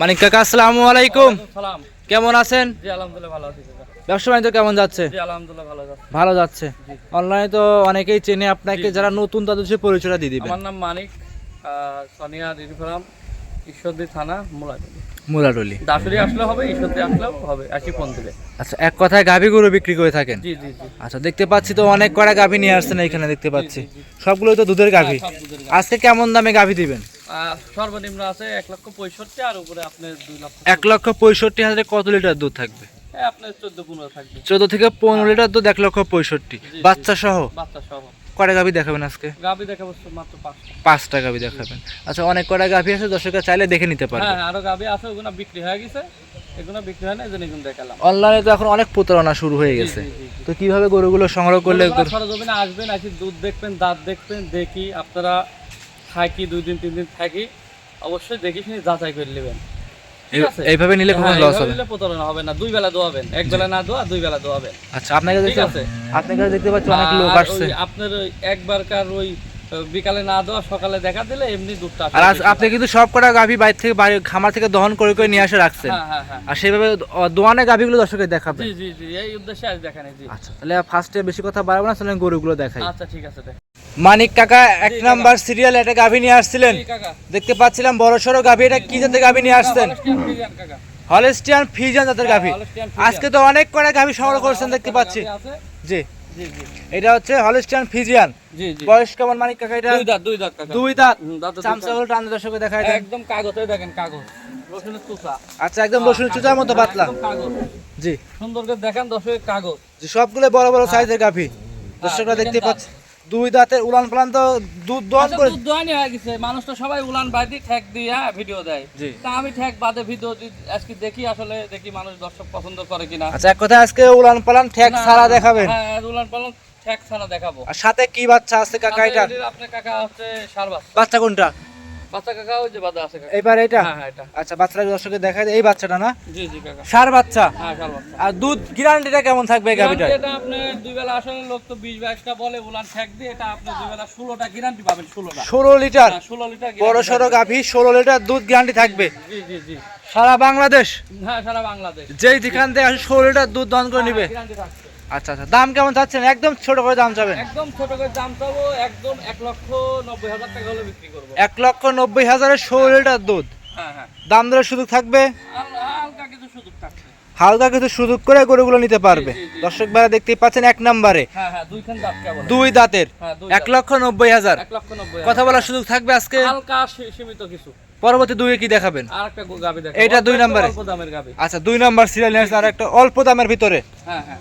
মানিক কাকা আসসালামু আলাইকুম। সালাম। কেমন আছেন? জি আলহামদুলিল্লাহ ভালো আছি কাকা। ব্যবসা বাণিজ্য কেমন যাচ্ছে? জি আলহামদুলিল্লাহ ভালো যাচ্ছে। অনলাইনে তো অনেকেই চেনে আপনাকে যারা নতুন তাদের সে পরিচয়টা দিয়ে দিবেন। আমার নাম মানিক সোনিয়া ফার্ম ঈশ্বরদী থানা মুলাডি মুরাডলি দাসুরি আসলে হবে ঈশ্বরদী আসলেও হবে আসি ফোন দিলে। আচ্ছা এক কথায় গাভী গরু বিক্রি করে থাকেন? জি জি জি। আচ্ছা দেখতে পাচ্ছি তো অনেক কটা গাভী নিয়ে আসছেন এখানে দেখতে পাচ্ছি। সবগুলোই তো দুধের গাভী। সব দুধের গাভী। আজকে কেমন দামে গাভী দিবেন? সর্বনিম্ন আছে এক লক্ষ পঁয়ষট্টি আর উপরে আপনার দুই লক্ষ এক লক্ষ পঁয়ষট্টি হাজারে কত লিটার দুধ থাকবে? আপনার চোদ্দ পনেরো থাকবে। চোদ্দ থেকে পনেরো লিটার দুধ এক লক্ষ পঁয়ষট্টি। বাচ্চা সহ? বাচ্চা সহ। কটা গাভী দেখাবেন আজকে? গাভি দেখাবো মাত্র পাঁচটা। গাভী দেখাবেন। আচ্ছা অনেক কটা গাভী আছে? দর্শকরা চাইলে দেখে নিতে পারবে। হ্যাঁ হ্যাঁ, আরও গাভি আছে ওগুলো বিক্রি হয়ে গেছে। এগুলো বিক্রি হয় না এই জন্য এগুলো দেখালাম। অনলাইনে তো এখন অনেক প্রতারণা শুরু হয়ে গেছে। তো কীভাবে গরুগুলো সংগ্রহ করলে সরজমিনে আসবেন আসি দুধ দেখবেন দাঁত দেখবেন দেখি আপনারা থাকি দুই দিন তিন দিন থাকি অবশ্যই দেখে শুনে যাচাই করে নেবেন। এইভাবে নিলে হ্যাঁ, লস হবে নিলে প্রতারণা হবে না। দুই বেলা দোয়াবেন। এক বেলা না দোয়া দুই বেলা দোয়াবেন। আচ্ছা আপনাকে দেখতে আছে। আপনাকে দেখতে পাচ্ছি অনেক লোক আসছে। আপনার একবারকার ওই বিকালে না দেওয়া সকালে দেখা দিলে এমনি দুধটা আর আপনি কিন্তু সব কটা গাভী বাইরে থেকে বাড়ি খামার থেকে দহন করে করে নিয়ে আসে রাখছেন। হ্যাঁ হ্যাঁ হ্যাঁ। আর সেইভাবে দোয়ানে গাভীগুলো দর্শকের দেখাবে জি জি জি এই উদ্দেশ্যে আজ দেখানি জি। আচ্ছা তাহলে ফার্স্টে বেশি কথা বাড়াবো না তাহলে গরুগুলো দেখাই। আচ্ছা ঠিক আছে মানিক কাকা এক নাম্বার সিরিয়াল একটা গাভী নিয়ে আসছিলেন। দেখতে পাচ্ছিলাম বড় সড়ো গাভী এটা কি জাতের গাভী নিয়ে আসছেন? হলস্টিয়ান ফিজান জাতের গাভী। আজকে তো অনেক কটা গাভী সংগ্রহ করছেন দেখতে পাচ্ছি। জি। এটা হচ্ছে হলেস্টিয়ান ফিজিয়ান। বয়স কেমন মানিক কাকা এটা? দুই দাঁত দুই দাঁত দুই দাঁত। চামচা হলো টান দর্শকে দেখায় দেন। একদম কাগজে দেখেন কাগজ। আচ্ছা একদম রসুন চুচার মতো পাতলা। জি। সুন্দর করে দেখেন দর্শকের কাগজ। জি সবগুলো বড় বড় সাইজের গাভী। দর্শকরা দেখতে। পাচ্ছে দুই দাঁতের উলান পালান তো দুধ দহন আচ্ছা, করে দুধ দোয়ানি হয়ে গেছে। মানুষ তো সবাই উলান বাইদি ঠেক দিয়ে হ্যাঁ, ভিডিও দেয়। তা আমি ঠেক বাদে ভিডিও দি- আজকে দেখি আসলে দেখি মানুষ দর্শক পছন্দ করে কিনা। আচ্ছা এক কথা আজকে উলান পালান ঠেক ছাড়া দেখাবেন। হ্যাঁ উলান পালন ঠেক ছাড়া দেখাবো। আর সাথে কি বাচ্চা আছে কাকা এটা? আপনার কাকা হচ্ছে সার বাচ্চা বাচ্চা কোনটা? বাচ্চা কাকা ওই যে বাদা আছে কাকা। এইবার এটা? হ্যাঁ হ্যাঁ এটা। আচ্ছা বাচ্চাটা দর্শকে দেখায় এই বাচ্চাটা না? জি জি কাকা। সার বাচ্চা? হ্যাঁ সার বাচ্চা। আর দুধ গ্যারান্টিটা কেমন থাকবে এটা আপনি দুই বেলা আসলে লোক তো বিশ বাইশটা বলে উলান ঠেক দিয়ে এটা আপনি দুই বেলা ষোলোটা গ্যারান্টি পাবেন ষোলোটা। ষোলো লিটার? ষোলো লিটার বড় সড়ো গাভী ষোলো লিটার দুধ গ্যারান্টি থাকবে? জি জি জি। সারা বাংলাদেশ? হ্যাঁ সারা বাংলাদেশ। যেই যেখান থেকে আসে ষোলো লিটার দুধ দান করে নিবে। গ্যারান্টি আচ্ছা আচ্ছা দাম কেমন চাচ্ছেন? একদম ছোট করে দাম চাবেন? একদম ছোট করে দাম চাবো একদম এক লক্ষ নব্বই হাজার টাকা হলে বিক্রি করব। এক লক্ষ নব্বই হাজারের ষোলো লিটার দুধ? হ্যাঁ হ্যাঁ। দাম দরের সুযোগ থাকবে? হালকা কিছু সুযোগ থাকছে। হালকা কিছু সুযোগ করে গরুগুলো নিতে পারবে। দর্শক ভাইরা দেখতেই পাচ্ছেন এক নম্বরে। হ্যাঁ দুই দাঁতের। এক লক্ষ নব্বই হাজার। কথা বলার সুযোগ থাকবে আজকে? হালকা সীমিত কিছু। পরবর্তী দুইয়ে কি দেখাবেন? এইটা দুই নম্বরে? আচ্ছা দুই নম্বর সিরিয়াল আর একটা অল্প দামের ভিতরে। হ্যাঁ হ্যাঁ।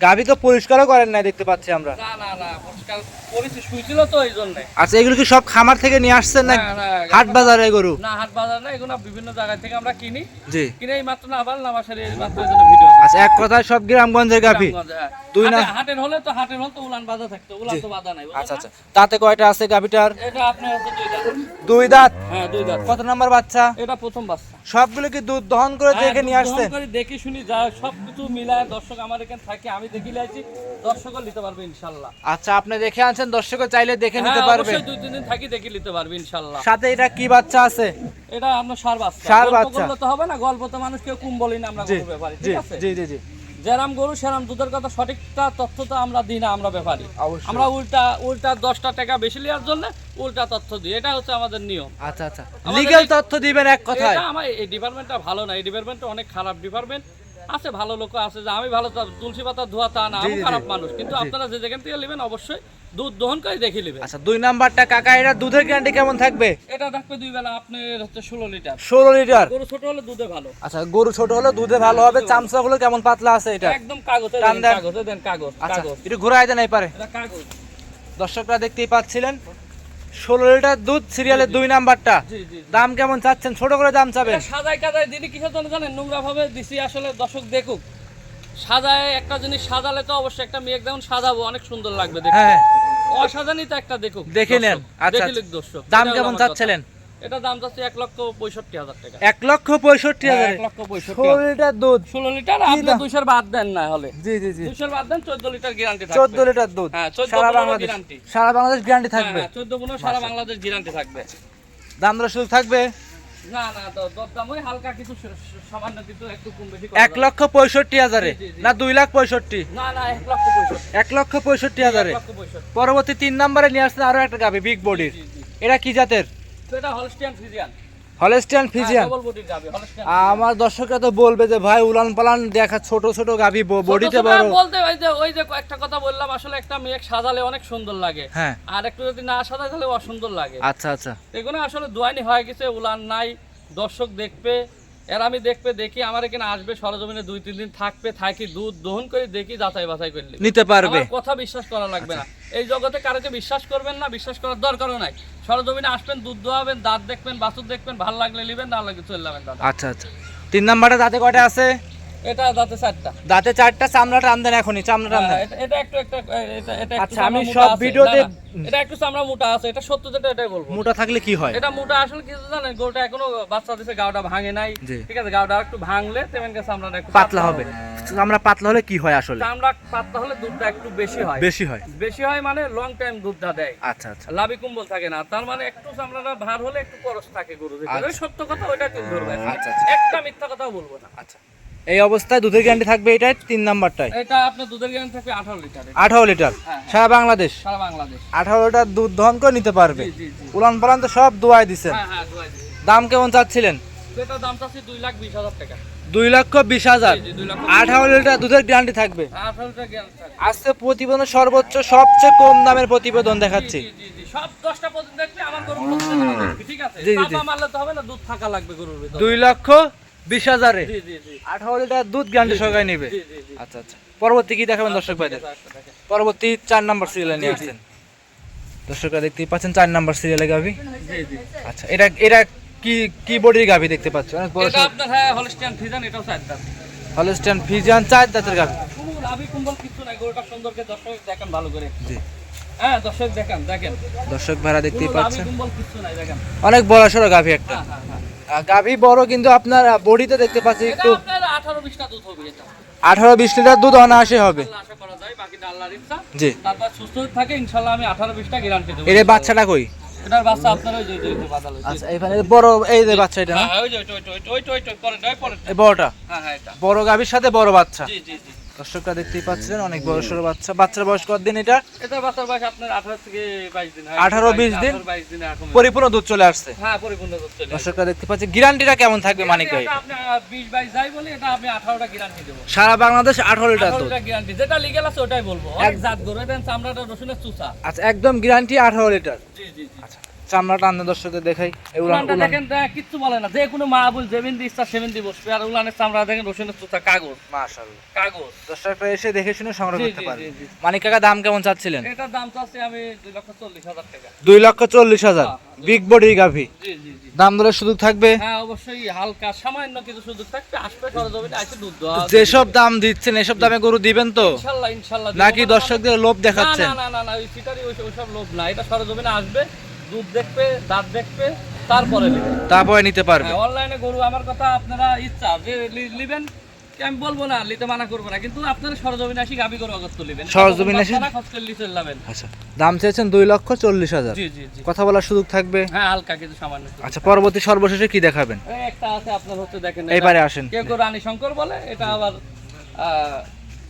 গাভি তো পরিষ্কারও করেন নাই দেখতে পাচ্ছি আমরা। না না না পরিষ্কার করেছি শুয়েছিল তো এই জন্যে। আচ্ছা এগুলো কি সব খামার থেকে নিয়ে আসছেন না হাট বাজারে গরু? না হাট বাজার না এগুলো বিভিন্ন জায়গা থেকে আমরা কিনি। জি। কিনে এই মাত্র না আবার নামাসের এই মাত্র জন্য ভিডিও আচ্ছা এক কথায় সব গ্রামগঞ্জের গাভি? দুই না- হ্যাঁ। হাটের হলে তো হাটের হলে তো উলান বাধা থাকতো উলান তো নাই আচ্ছা আচ্ছা। তাতে কয়টা আছে গাভিটার? এটা আপনার হচ্ছে দুই দাঁত। দুই দাঁত? হ্যাঁ দুই দাঁত। কত নাম্বার বাচ্চা? এটা প্রথম বাচ্চা। সবগুলো কি দুধ দহন করে হ্যাঁ, দেখে নিয়ে আসছেন। করে দেখি শুনি যা সব কিছু মিলায় দর্শক আমার এখানে থাকে আমি দেখি লাইছি দর্শকও নিতে পারবে ইনশাল্লাহ। আচ্ছা আপনি দেখে আনছেন দর্শকও চাইলে দেখে নিতে হ্যাঁ, পারবে। অবশ্যই দুই তিন দিন থাকি দেখে নিতে পারবে ইনশাল্লাহ। সাথে এটা কি বাচ্চা আছে? এটা আমরা সার বাচ্চা। সার বাচ্চা। তো হবে না গল্প তো মানুষ কেউ কুম বলি না আমরা কোনো ব্যাপারী ঠিক আছে? জি জি জি। যেরাম গরু সেরাম দুধের কথা সঠিকটা তথ্য তো আমরা দিই না আমরা ব্যাপারী। আমরা উল্টা উল্টা দশটা টাকা বেশি নেওয়ার জন্য উল্টা তথ্য দিই। এটা হচ্ছে আমাদের নিয়ম। আচ্ছা আচ্ছা। লিগাল লিগ্যাল তথ্য দিবেন এক কথায়। আমার এই ডিপার্টমেন্টটা ভালো না। এই ডিপার্টমেন্টটা অনেক খারাপ ডিপার্টমেন্ট আছে ভালো লোক আছে যে আমি ভালো তুলসী পাতা ধোয়া তা না আমি খারাপ মানুষ। কিন্তু আপনারা যে যেখান থেকে নেবেন অবশ্যই দুধ দহন করে দেখে নেবেন। আচ্ছা দুই নাম্বারটা কাকা এটা দুধের গ্যারান্টি কেমন থাকবে? এটা থাকবে দুই বেলা আপনার হচ্ছে ষোলো লিটার। ষোলো লিটার? গরু ছোট হলে দুধে ভালো। আচ্ছা গরু ছোট হলে দুধে ভালো হবে। চামচা গুলো কেমন পাতলা আছে এটা? একদম কাগজে দেন। কাগজে দেন কাগজ আচ্ছা কাগজ। একটু ঘুরাই দেন এই পারে এটা কাগজ। দর্শকরা দেখতেই পাচ্ছিলেন। ষোলো লিটার দুধ সিরিয়ালের দুই নাম্বারটা। দাম কেমন চাচ্ছেন? ছোট করে দাম চাবেন। সাজায় কাদায় দিদি কিসের জন্য জানেন? নোংরা ভাবে দিছি আসলে দর্শক দেখুক। সাজায় একটা জিনিস সাজালে তো অবশ্যই একটা মেয়ে দেখুন সাজাবো অনেক সুন্দর লাগবে দেখতে। হ্যাঁ। অসাজানি তো একটা দেখুক দেখে নেন। আচ্ছা, আচ্ছা। দর্শক। দাম কেমন চাচ্ছিলেন। এটা দাম চাচ্ছে এক লক্ষ পঁয়ষট্টি হাজার টাকা। এক লক্ষ পঁয়ষট্টি হ্যাঁ, হাজার। এক লক্ষ পঁয়ষট্টি ষোলো লিটার দুধ। ষোলো লিটার আপনি দাম? দুইশোর বাদ দেন না হলে। জি জি জি। দুইশোর বাদ দেন চোদ্দ লিটার গ্যারান্টি চোদ্দ লিটার দুধ। হ্যাঁ, সারা বাংলাদেশ। সারা বাংলাদেশ গ্যারান্টি থাকবে। চোদ্দ পনেরো সারা বাংলাদেশ গ্যারান্টি থাকবে। দাম দর সুযোগ থাকবে? না না দরদাম ওই হালকা কিছু সামান্য কিছু একটু কম বেশি এক লক্ষ পঁয়ষট্টি হাজারে। না দুই লাখ পঁয়ষট্টি? না না এক লক্ষ পঁয়ষট্টি। এক লক্ষ পঁয়ষট্টি হাজারে। পরবর্তী তিন নম্বরে নিয়ে আসছে আরও একটা গাভি বিগ বডির। এটা কি জাতের? এটা হলস্টিয়ান ফিজিয়ান হলেস্টিয়ান হলস্টিয়ান আমার দর্শকরা তো বলবে যে ভাই উলান পালান দেখা ছোট ছোট গাভি বডিতে ছোট বড়। বলতে ওই যে ওই যে একটা কথা বললাম আসলে একটা মেয়ে সাজালে অনেক সুন্দর লাগে। হ্যাঁ। আর একটু যদি না সাজায় তাহলে অসুন্দর লাগে। আচ্ছা আচ্ছা। এগুলো আসলে দোয়ানি হয়ে গেছে উলান নাই দর্শক দেখবে এর আমি দেখবে দেখি আমার এখানে আসবে সরজমিনে দুই তিন দিন থাকবে থাকি দুধ দহন করে দেখি যাচাই বাছাই করলে নিতে পারবে। কথা বিশ্বাস করা লাগবে না। এই জগতে কারোকে বিশ্বাস করবেন না বিশ্বাস করার দরকারও নাই। সরজমিনে আসবেন দুধ দোয়াবেন দাঁত দেখবেন বাছুর দেখবেন ভালো লাগলে নেবেন না লাগলে চলে যাবেন দাদা। আচ্ছা আচ্ছা। তিন নাম্বারটা দাঁতে কয়টা আছে? এটা দাঁতে চারটা। দাঁতে চারটা এখনই হ্যাঁ, এটা- একটু একটা এটা এটা আচ্ছা, আমি সব ভিডিওতে- এটা একটু চামড়া মোটা আছে। এটা সত্য যেটা এটাই বলব। মোটা থাকলে কি হয়? এটা মোটা আসলে কিছু জানেন গরুটা এখনও বাচ্চা দিছে গাওটা ভাঙে নাই। ঠিক আছে গাওটা একটু ভাঙলে তেমন কাছে আমরা একটু পাতলা হবে। চামড়া পাতলা হলে কি হয় আসলে? চামড়া পাতলা হলে দুধটা একটু বেশি হয়। বেশি হয়। বেশি হয় মানে লং টাইম দুধটা দেয়। আচ্ছা আচ্ছা। লাভি কুম্বল থাকে না। তার মানে একটু চামড়াটা ভার হলে একটু করস থাকে গরু আচ্ছা। সত্য কথা ওইটা তুই ধরবে। আচ্ছা, আচ্ছা। একটা মিথ্যা কথাও বলব না। আচ্ছা। এই অবস্থায় দুধের গ্যারান্টি থাকবে এটাই তিন নাম্বারটাই এটা আপনার দুধের গ্যারান্টি থাকবে আঠারো লিটার আঠারো লিটার? হ্যাঁ। সারা বাংলাদেশ? সারা বাংলাদেশ। আঠারো লিটার দুধ দহন করে নিতে পারবে। জি জি জি। উলান পালান তো সব দোয়াই দিছেন। হ্যাঁ হ্যাঁ। দাম কেমন চাচ্ছিলেন? এটার দাম চাচ্ছি দুই লাখ বিশ হাজার টাকা। দুই লক্ষ বিশ হাজার। আঠারো লিটার দুধের গ্যারান্টি থাকবে। আজকে প্রতিবেদন সর্বোচ্চ সবচেয়ে কম দামের প্রতিবেদন দেখাচ্ছি। জি, জি, জি, সব দশটা পর্যন্ত দেখবে আমার গরু প্রতিদিন আমি দেখবি, ঠিক আছে? জি, জি, জি। চাপা মারলে তো হবে না দুধ থাকা লাগবে গরুর ভিতরে। দুই লক্ষ বিশ হাজারে? আঠারো লিটার দুধ গ্যারান্টি সহকারে নেবে? আচ্ছা আচ্ছা। পরবর্তী কি দেখাবেন দর্শক ভাইদের আচ্ছা, পরবর্তী চার নাম্বার সিরিয়ালে নিয়ে আসছেন দর্শকরা দেখতেই পাচ্ছেন চার নাম্বার সিরিয়ালে গাভি। আচ্ছা এটা এটা কি কি বডির গাভি দেখতে পাচ্ছ অনেক বড় এটা আপনার হ্যাঁ হলস্টিয়ান ফিজান এটাও চার দাম হলস্টাইন ফিজিয়ান চার দাঁতের গাভি। কোনো লাভি কুম্বল কিছু নাই গরুটা সুন্দরকে দর্শক দেখেন ভালো করে। জি। হ্যাঁ দর্শক দেখেন দেখেন। দর্শক ভাইরা দেখতেই পাচ্ছেন। কুম্বল কিছু নাই দেখেন। অনেক বড় সড়ো গাভি একটা। হ্যাঁ হ্যাঁ হ্যাঁ। গাভি বড় কিন্তু আপনার বডিতে দেখতে পাচ্ছি একটু আঠারো বিশ লিটার দুধ অনায়াসে হবে। জি। তারপর সুস্থ থাকে ইনশাল্লাহ আমি আঠারো বিশটা গ্যারান্টি দেবো। এর বাচ্চাটা কই? এটার বাচ্চা আপনার ওই যে আচ্ছা এখানে বড় এই যে বাচ্চা এটা হ্যাঁ? হ্যাঁ, ওই যে ওইটা ওইটা ওইটা ওইটা ওইটা পরে পরে বড়টা। হ্যাঁ হ্যাঁ এটা। বড় গাভির সাথে বড় বাচ্চা। জি জি জি। দর্শকরা দেখতেই পাচ্ছেন অনেক বড় সড়ো বাচ্চা। বাচ্চার বয়স কত দিন এটা এটার বাচ্চার বয়স আপনার আঠারো থেকে বাইশ দিন হয়। 18 20 দিন? বাইশ দিন এরকম পরিপূর্ণ দুধ চলে আসছে। হ্যাঁ পরিপূর্ণ দুধ চলে। দর্শকরা দেখতে পাচ্ছেন গ্যারান্টিটা কেমন থাকবে মানিক ভাই? এটা আপনি বিশ বাইশ যাই বলে এটা আমি আঠারোটা গ্যারান্টি দেবো। সারা বাংলাদেশ আঠারো লিটার দুধ। আঠারোটা গ্যারান্টি যেটা লিগেল আছে ওটাই বলব। এক জাত গরু এটা চামড়াটা রসুনের চুষা আচ্ছা একদম গ্যারান্টি আঠারো লিটার। জি জি জি। আচ্ছা চামড়াটা আন্না দর্শকদের দেখাই। দেখেন কিচ্ছু বলে না। যে কোনো মা বল ইচ্ছা সেদিন দিয়ে বসবে। আর উলানের চামড়া দেখেন রসুনের কাগজ। মাশাআল্লাহ। কাগজ। দর্শকরা এসে দেখে শুনে সংগ্রহ করতে জি। মানিক কাকা দাম কেমন চাচ্ছিলেন? এটার দাম চাচ্ছি আমি দুই লক্ষ চল্লিশ হাজার টাকা। দুই লক্ষ চল্লিশ হাজার। বিগ বডি গাভি। জি জি জি। দাম দরের সুযোগ থাকবে? হ্যাঁ অবশ্যই হালকা সামান্য কিছু সুযোগ থাকবে। আসবে সরজমিনে আসে দুধ দেওয়া যেসব দাম দিচ্ছেন এসব দামে গরু দিবেন তো? ইনশাল্লাহ ইনশাল্লাহ। নাকি দর্শকদের লোভ দেখাচ্ছেন না না না না ওই ওই ওইসব লোভ না এটা সরজমিনে আসবে। দুধ দেখবে দাঁত দেখবে তারপরে তারপরে নিতে পারবে। হ্যাঁ অনলাইনে গরু আমার কথা আপনারা ইচ্ছা যে কি আমি বলব না নিতে মানা করব না কিন্তু আপনারা সরজমিনে আসি গাবি গরু অগত্য লিবেন সরজমিনে আসি- আচ্ছা দাম চেয়েছেন দুই লক্ষ চল্লিশ হাজার। জি জি জি। কথা বলার সুযোগ থাকবে? হ্যাঁ হালকা কিছু সামান্য। আচ্ছা পরবর্তী সর্বশেষে কি দেখাবেন? একটা আছে আপনার হচ্ছে দেখেন এইবারে আসেন। কেউ রানী শঙ্কর বলে এটা আবার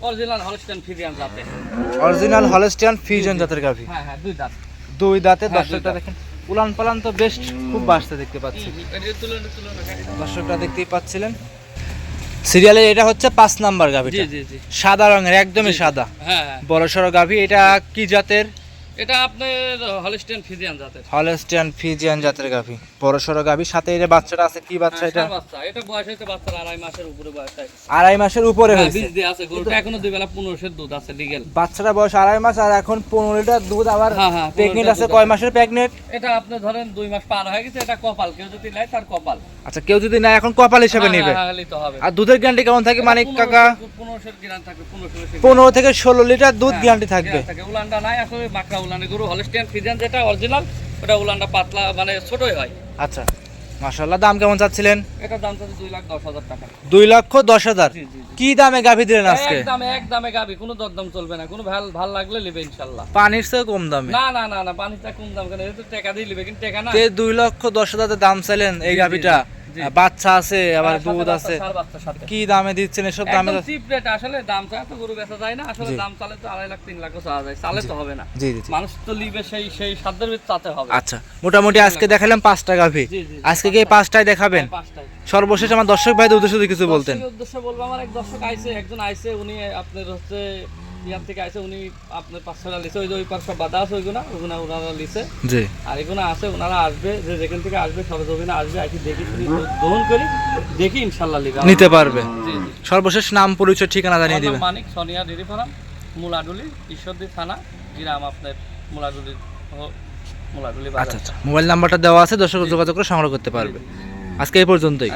অরিজিনাল হলস্টেন ফিরিয়ান জাতে অরিজিনাল হলস্টিয়ান ফিউশন জাতের গাভি। হ্যাঁ হ্যাঁ দুই দাঁত। দুই দাঁতে হ্যাঁ, দাঁত। দেখেন উলান পালান তো বেশ খুব বাসতে দেখতে পাচ্ছি। দর্শকরা দেখতেই পাচ্ছিলেন। সিরিয়ালে এটা হচ্ছে পাঁচ নাম্বার জি সাদা রঙের একদমই সাদা। হ্যাঁ হ্যাঁ। বড় সড়ো গাভী এটা কি জাতের? এটা আপনার হলস্টেন ফিজিয়ান জাতের। হলস্টিয়ান ফিজিয়ান জাতের গাভি। বড় সড়ো গাভি সাথে এর বাচ্চাটা আছে কি বাচ্চা হ্যাঁ, এটা? বাচ্চা। এটা বয়স হয়েছে বাচ্চার আড়াই মাসের উপরে বয়স আড়াই মাসের উপরে হ্যাঁ, হয়েছে। বীজ দিয়ে আছে গরুটা এখনও দুই বেলা পনেরোশের দুধ আছে লিগেল বাচ্চাটা বয়স আড়াই মাস আর এখন পনেরো লিটার দুধ আবার হ্যাঁ, হ্যাঁ, 15 আছে। কয় মাসের প্রেগনেন্ট এটা আপনি ধরেন দুই মাস পার হয়ে গেছে এটা কপাল। কেউ যদি নেয় তার কপাল। আচ্ছা কেউ যদি না এখন কপাল হিসেবে নেবে। আর দুধের গ্যারান্টি কেমন থাকে? মানিক কাকা? পনেরোশের গ্রাম থাকবে পনেরোশো পনেরো থেকে ষোলো লিটার দুধ গ্যারান্টি থাকবে। উলানটা নাই আসলে মাকড়া উলানে গরু হলস্টিয়ান ফিজিয়ান যেটা অরিজিনাল ওটা উলানটা পাতলা মানে ছোটই হয়। আচ্ছা মাশাল্লাহ দাম কেমন চাচ্ছিলেন? এটার দাম চাচ্ছে দুই লাখ দশ হাজার টাকা। দুই লক্ষ দশ হাজার। কি দামে গাভি দিলেন আজকে? এক দামে এক দামে গাবি কোনো দরদাম চলবে না। কোনো ভালো ভালো লাগলে নেবে ইনশাল্লাহ পানির চেয়ে কম দামে? না না না না পানিটা কম দাম কেন? এটা তো টাকা দিয়ে নেবে কিন্তু টাকা না। তে দুই লক্ষ দশ হাজার দাম চাইলেন এই গাভিটা। বাচ্চা আছে আবার হ্যাঁ, দুধ আছে। কি দামে দিচ্ছেন এসব দামে? cheap rate, আসলে দাম চায় তো গরু বেচা যায় না আসলে দাম চালে তো আড়াই লাখ তিন লাখও চাওয়া যায় চালে তো হবে না। জি জি। মানুষ তো লিবে সেই সেই সাধ্যের ভিতর চাতে হবে। আচ্ছা মোটামুটি আজকে দেখালাম পাঁচটা গাভি। জি, জি, জি। আজকে কি পাঁচটায় দেখাবেন? হ্যাঁ, সর্বশেষ আমার দর্শক ভাইদের উদ্দেশ্যে কিছু বলতেন। উদ্দেশ্যে বলব আমার এক দর্শক আইছে একজন আইছে উনি আপনার হচ্ছে ইয়ার থেকে আইছে উনি আপনার পাঁচ ছটা ওই যে ওই সব বাধা আছে ওইগুনা ওইগুনা ওনারা লিছে। জি। আর এগুলো আছে ওনারা আসবে যে যেখান থেকে আসবে সরজমিনে আসবে আসি দেখি গ্রহণ করি দেখি ইনশাল্লাহ লিবে। নিতে পারবে। সর্বশেষ নাম পরিচয় ঠিকানা জানিয়ে দিবেন। মানিক সোনিয়া ডেরি ফার্ম মুলাডুলি ঈশ্বরদী থানা গ্রাম আপনার মুলাডুলি মুলাডুলি আচ্ছা আচ্ছা। মোবাইল নাম্বারটা দেওয়া আছে দর্শক যোগাযোগ করে সংগ্রহ করতে পারবে। আজকে এই পর্যন্তই।